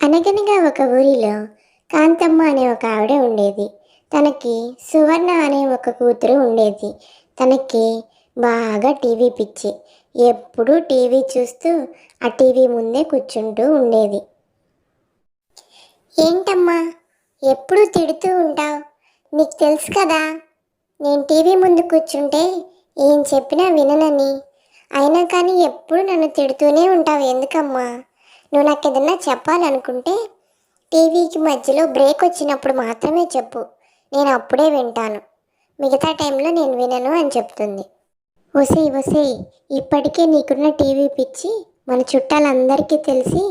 అనగనగా ఒక ఊరిలో కాంతమ్మ అనే ఒక ఆవిడ ఉండేది. తనకి సువర్ణ అనే ఒక కూతురు ఉండేది. తనకి బాగా టీవీ పిచ్చి. ఎప్పుడూ టీవీ చూస్తూ ఆ టీవీ ముందే కూర్చుంటూ ఉండేది. ఏంటమ్మా ఎప్పుడు తిడుతూ ఉంటావు? నీకు తెలుసు కదా నేను టీవీ ముందు కూర్చుంటే ఏం చెప్పినా విననని. అయినా కానీ ఎప్పుడు నన్ను తిడుతూనే ఉంటావు ఎందుకమ్మా? నువ్వు నాకు ఏదన్నా చెప్పాలనుకుంటే టీవీకి మధ్యలో బ్రేక్ వచ్చినప్పుడు మాత్రమే చెప్పు. నేను అప్పుడే వింటాను. మిగతా టైంలో నేను వినను అని చెప్తుంది. వసే వసే ఇప్పటికే నీకున్న టీవీ పిచ్చి మన చుట్టాలందరికీ తెలిసి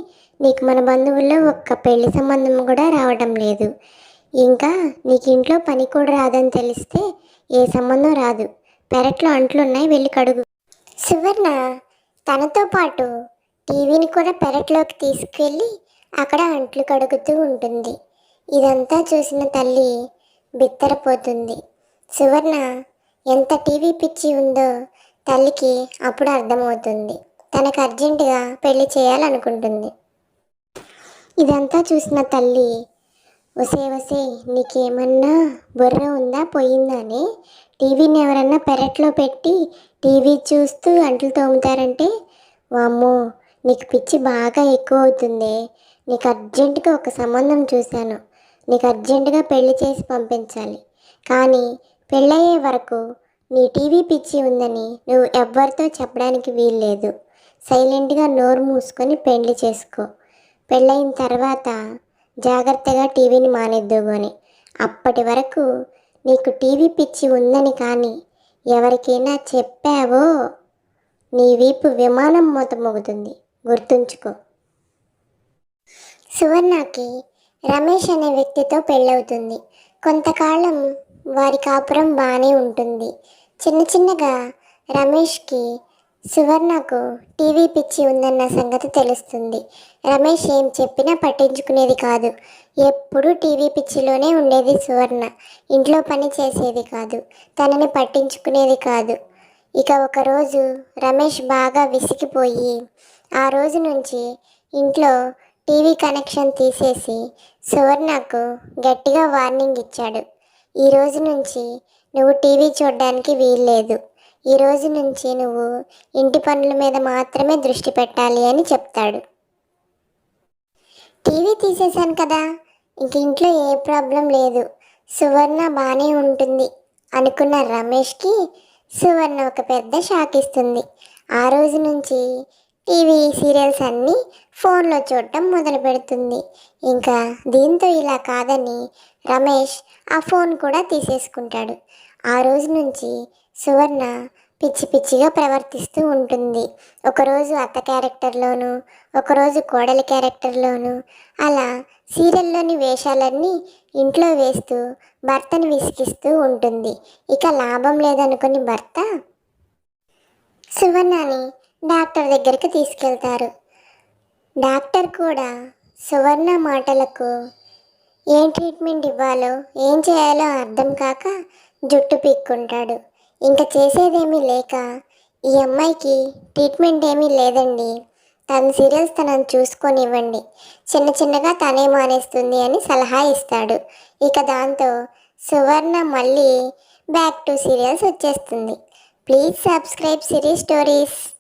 నీకు మన బంధువుల్లో ఒక్క పెళ్ళి సంబంధం కూడా రావడం లేదు. ఇంకా నీకు ఇంట్లో పని కూడా రాదని తెలిస్తే ఏ సంబంధం రాదు. పెరట్లో అంట్లున్నాయి వెళ్ళి కడుగు. సువర్ణ తనతో పాటు టీవీని కూడా పెరట్లోకి తీసుకెళ్ళి అక్కడ అంట్లు కడుగుతూ ఉంటుంది. ఇదంతా చూసిన తల్లి బిత్తరపోతుంది. సువర్ణ ఎంత టీవీ పిచ్చి ఉందో తల్లికి అప్పుడు అర్థమవుతుంది. తనకు అర్జెంటుగా పెళ్ళి చేయాలనుకుంటుంది. ఇదంతా చూసిన తల్లి వసే వసే నీకేమన్నా బుర్ర ఉందా పోయిందని టీవీని ఎవరన్నా పెరట్లో పెట్టి టీవీ చూస్తూ అంట్లు తోముతారంటే వామ్మో నీకు పిచ్చి బాగా ఎక్కువ అవుతుంది నీకు అర్జెంటుగా ఒక సంబంధం చూశాను. నీకు అర్జెంటుగా పెళ్ళి చేసి పంపించాలి. కానీ పెళ్ళయ్యే వరకు నీ టీవీ పిచ్చి ఉందని నువ్వు ఎవ్వరితో చెప్పడానికి వీల్లేదు. సైలెంట్గా నోరు మూసుకొని పెళ్ళి చేసుకో. పెళ్ళయిన తర్వాత జాగ్రత్తగా టీవీని మానేద్దుకొని అప్పటి వరకు నీకు టీవీ పిచ్చి ఉందని కానీ ఎవరికైనా చెప్పావో? నీ వీపు విమానం మూత మోగుతుంది. గుర్తుంచుకో. సువర్ణకి రమేష్ అనే వ్యక్తితో పెళ్ళవుతుంది. కొంతకాలం వారి కాపురం బాగానే ఉంటుంది. చిన్న చిన్నగా రమేష్కి సువర్ణకు టీవీ పిచ్చి ఉందన్న సంగతి తెలుస్తుంది. రమేష్ ఏం చెప్పినా పట్టించుకునేది కాదు. ఎప్పుడూ టీవీ పిచ్చిలోనే ఉండేది సువర్ణ. ఇంట్లో పని చేసేది కాదు. తనని పట్టించుకునేది కాదు. ఇక ఒకరోజు రమేష్ బాగా విసిగిపోయి ఆ రోజు నుంచి ఇంట్లో టీవీ కనెక్షన్ తీసేసి సువర్ణకు గట్టిగా వార్నింగ్ ఇచ్చాడు. ఈ రోజు నుంచి నువ్వు టీవీ చూడడానికి వీల్లేదు. ఈ రోజు నుంచి నువ్వు ఇంటి పనుల మీద మాత్రమే దృష్టి పెట్టాలి అని చెప్తాడు. టీవీ తీసేశాను కదా ఇంక ఇంట్లో ఏ ప్రాబ్లం లేదు. సువర్ణ బాగానే ఉంటుంది అనుకున్న రమేష్కి సువర్ణ ఒక పెద్ద షాక్ ఇస్తుంది. ఆ రోజు నుంచి టీవీ సీరియల్స్ అన్నీ ఫోన్లో చూడటం మొదలు పెడుతుంది. ఇంకా దీంతో ఇలా కాదని రమేష్ ఆ ఫోన్ కూడా తీసేసుకుంటాడు. ఆ రోజు నుంచి సువర్ణ పిచ్చి పిచ్చిగా ప్రవర్తిస్తూ ఉంటుంది. ఒకరోజు అత్త క్యారెక్టర్లోను ఒకరోజు కోడలి క్యారెక్టర్లోను అలా సీరియల్లోని వేషాలన్నీ ఇంట్లో వేస్తూ భర్తను విసిగిస్తూ ఉంటుంది. ఇక లాభం లేదనుకుని భర్త సువర్ణని డాక్టర్ దగ్గరికి తీసుకెళ్తారు. డాక్టర్ కూడా సువర్ణ మాటలకు ఏం ట్రీట్మెంట్ ఇవ్వాలో ఏం చేయాలో అర్థం కాక జుట్టు పీక్కుంటాడు. ఇంకా చేసేదేమీ లేక ఈ అమ్మాయికి ట్రీట్మెంట్ ఏమీ లేదండి. తన సీరియల్స్ తనను చూసుకొని ఇవ్వండి చిన్న చిన్నగా తనే మానేస్తుంది అని సలహా ఇస్తాడు. ఇక దాంతో సువర్ణ మళ్ళీ బ్యాక్ టు సీరియల్స్ వచ్చేస్తుంది. Please subscribe series stories.